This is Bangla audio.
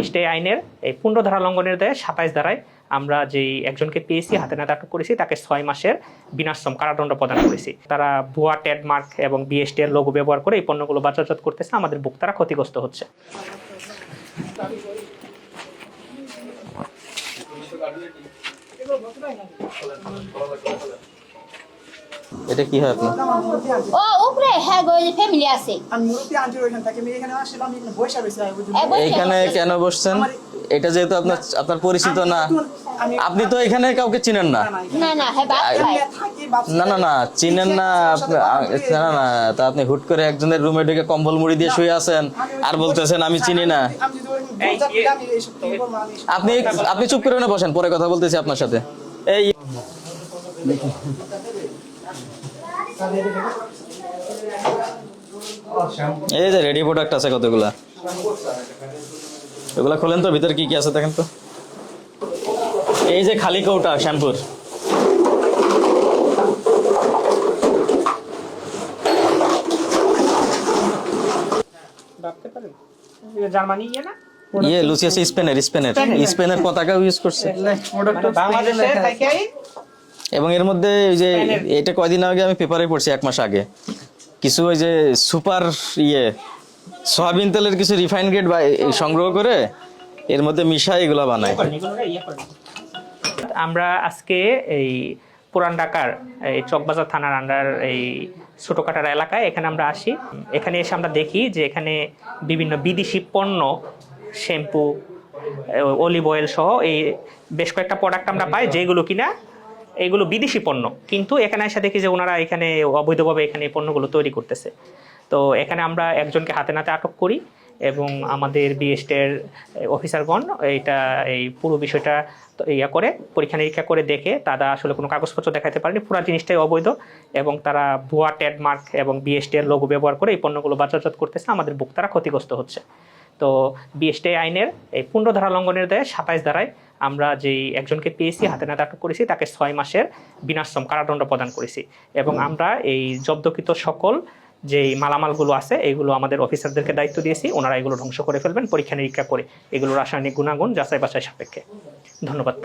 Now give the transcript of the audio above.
বিএসটি আইনের এই পনেরো ধারা লঙ্ঘনের দেয় সাতাইশ ধারায় আমরা যেই একজনকে পেয়েছি হাতে নাতে আটক করেছি তাকে ছয় মাসের বিনাশ্রম কারাদণ্ড প্রদান করেছি। তারা ভুয়া ট্রেডমার্ক এবং বিএসটি এর লোগো ব্যবহার করে এই পণ্যগুলো বাজারজাত করতেছে আমাদের ভোক্তারা ক্ষতিগ্রস্ত হচ্ছে। এটা কি হয় আপনার? ও উপরে হ্যাঁ গো যে ফ্যামিলি আছে। আমি মুরব্বী আন্টির ওইখান থেকে আমি এখানে আসলাম আমি এখানে বসে বসে এইখানে আছে। কেন বসছেন? এটা যেহেতু আপনার আপনার পরিচিত না। আপনি তো এখানে কাউকে চিনেন না। না না হ্যাঁ না না না চিনেন না আপনি না না তা আপনি হুট করে একজনের রুমে ঢুকে কম্বল মুড়ি দিয়ে শুয়ে আছেন আর বলতেছেন আমি চিনি না। আপনি আপনি চুপ করে না বসেন পরে কথা বলতেছি আপনার সাথে। এই এই যে রেডি প্রোডাক্ট আছে কতগুলা? এগুলা খোলেন তো ভিতরে কি কি আছে দেখেন তো। এই যে খালি কৌটা শ্যাম্পুর। জার্মানি ইয়ে না? ইয়ে লুসিয়াস স্পেনের স্পেনের। স্পেনের। পতাকা ইউজ করছে। মানে বাংলাদেশে থাকেই এবং এর মধ্যে ওই যে এটা কয়দিন আগে আমি পেপারে পড়ছি এক মাস আগে। কিছু ওই যে সুপার ইয়ে সয়াবিন তেলের কিছু রিফাইন গ্রেড বা সংগ্রহ করে এর মধ্যে মিশাই এগুলা বানায়। আমরা আজকে এই পুরান ঢাকার এই চকবাজার থানার আন্ডার এই ছোটকাটার এলাকায় এখানে আমরা আসি। এখানে এসে আমরা দেখি যে এখানে বিভিন্ন বিদেশি পণ্য শ্যাম্পু অলিভ অয়েল সহ এই বেশ কয়েকটা প্রোডাক্ট আমরা পাই যেগুলো কিনা এইগুলো বিদেশি পণ্য। কিন্তু এখানে এসে দেখি যে ওনারা এখানে অবৈধভাবে এখানে এই পণ্যগুলো তৈরি করতেছে। তো এখানে আমরা একজনকে হাতে নাতে আটক করি এবং আমাদের বিএসটের অফিসারগণ এইটা, এই পুরো বিষয়টা ইয়া করে, পরীক্ষা নিরীক্ষা করে দেখে তারা আসলে কোনো কাগজপত্র দেখাতে পারেনি। পুরো জিনিসটাই অবৈধ এবং তারা ভুয়া ট্রেডমার্ক এবং বিএসটি এর লোগো ব্যবহার করে এই পণ্যগুলো বাজারজাত করতেছে। আমাদের ভোক্তারা ক্ষতিগ্রস্ত হচ্ছে। তো বিএসটি আইনের এই পনেরো লঙ্ঘনের দেয় সাতাইশ ধারায় আমরা যেই একজনকে পেয়েছি হাতে নাতে আটক করেছি তাকে ছয় মাসের বিনাশ্রম কারাদণ্ড প্রদান করেছি। এবং আমরা এই জব্দকৃত সকল যে মালামালগুলো আছে এগুলো আমাদের অফিসারদেরকে দায়িত্ব দিয়েছি। ওনারা এগুলো ধ্বংস করে ফেলবেন পরীক্ষা নিরীক্ষা করে। এগুলো রাসায়নিক গুণাগুণ যাচাই বাছাই সাপেক্ষে। ধন্যবাদ।